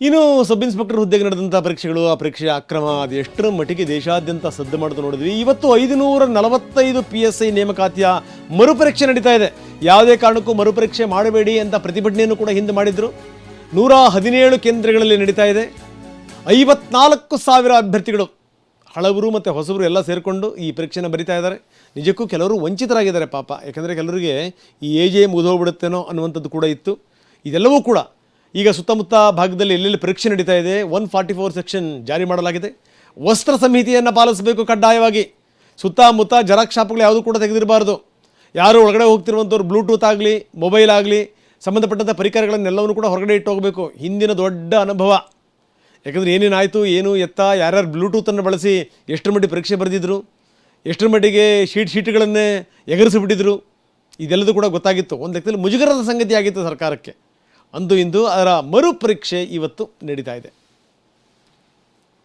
ಇನ್ನು sub inspector ಹುದ್ದೆಗೆ ನಡೆದಂಥ ಪರೀಕ್ಷೆಗಳು, ಆ ಪರೀಕ್ಷೆ ಅಕ್ರಮ, ಅದು ಎಷ್ಟರ ಮಟ್ಟಿಗೆ ದೇಶಾದ್ಯಂತ ಸದ್ದು ಮಾಡೋದು ನೋಡಿದ್ವಿ. ಇವತ್ತು ಐದುನೂರ ನಲವತ್ತೈದು ಪಿ ಎಸ್ ಐ ನೇಮಕಾತಿಯ ಮರುಪರೀಕ್ಷೆ ನಡೀತಾ ಇದೆ. ಯಾವುದೇ ಕಾರಣಕ್ಕೂ ಮರುಪರೀಕ್ಷೆ ಮಾಡಬೇಡಿ ಅಂತ ಪ್ರತಿಭಟನೆಯನ್ನು ಕೂಡ ಹಿಂದೆ ಮಾಡಿದ್ರು. ನೂರ ಹದಿನೇಳು ಕೇಂದ್ರಗಳಲ್ಲಿ ನಡೀತಾ ಇದೆ. ಐವತ್ನಾಲ್ಕು ಸಾವಿರ ಅಭ್ಯರ್ಥಿಗಳು, ಹಳಬರು ಮತ್ತು ಹೊಸಬರು ಎಲ್ಲ ಸೇರಿಕೊಂಡು ಈ ಪರೀಕ್ಷೆನ ಬರಿತಾ ಇದ್ದಾರೆ. ನಿಜಕ್ಕೂ ಕೆಲವರು ವಂಚಿತರಾಗಿದ್ದಾರೆ ಪಾಪ. ಯಾಕಂದರೆ ಕೆಲವರಿಗೆ ಈ ಏಜೇ ಮುಗಿದೋಗ್ಬಿಡುತ್ತೇನೋ ಅನ್ನುವಂಥದ್ದು ಕೂಡ ಇತ್ತು. ಇದೆಲ್ಲವೂ ಕೂಡ ಈಗ ಸುತ್ತಮುತ್ತ ಭಾಗದಲ್ಲಿ ಎಲ್ಲೆಲ್ಲಿ ಪರೀಕ್ಷೆ ನಡೀತಾ ಇದೆ ಒನ್ ಫಾರ್ಟಿ ಫೋರ್ ಸೆಕ್ಷನ್ ಜಾರಿ ಮಾಡಲಾಗಿದೆ. ವಸ್ತ್ರ ಸಂಹಿತೆಯನ್ನು ಪಾಲಿಸಬೇಕು ಕಡ್ಡಾಯವಾಗಿ. ಸುತ್ತಮುತ್ತ ಜರಾಕ್ಷಾಪಗಳು ಯಾವುದು ಕೂಡ ತೆಗೆದಿರಬಾರ್ದು. ಯಾರು ಒಳಗಡೆ ಹೋಗ್ತಿರುವಂಥವ್ರು ಬ್ಲೂಟೂತ್ ಆಗಲಿ ಮೊಬೈಲ್ ಆಗಲಿ ಸಂಬಂಧಪಟ್ಟಂಥ ಪರಿಕರಗಳನ್ನೆಲ್ಲವನ್ನು ಕೂಡ ಹೊರಗಡೆ ಇಟ್ಟು ಹೋಗಬೇಕು. ಹಿಂದಿನ ದೊಡ್ಡ ಅನುಭವ. ಯಾಕಂದರೆ ಏನೇನಾಯಿತು ಏನು ಎತ್ತ, ಯಾರ್ಯಾರು ಬ್ಲೂಟೂತನ್ನು ಬಳಸಿ ಎಷ್ಟರ ಮಟ್ಟಿಗೆ ಪರೀಕ್ಷೆ ಬರೆದಿದ್ರು, ಎಷ್ಟರ ಮಟ್ಟಿಗೆ ಶೀಟ್ ಶೀಟ್ಗಳನ್ನೇ ಎಗರಿಸಿಬಿಟ್ಟಿದ್ರು, ಇದೆಲ್ಲದೂ ಕೂಡ ಗೊತ್ತಾಗಿತ್ತು. ಒಂದು ಲೆಕ್ಕದಲ್ಲಿ ಮುಜುಗರದ ಸಂಗತಿ ಆಗಿತ್ತು ಸರ್ಕಾರಕ್ಕೆ. ಅಂದು ಇಂದು ಅದರ ಮರುಪರೀಕ್ಷೆ ಇವತ್ತು ನಡೀತಾ ಇದೆ.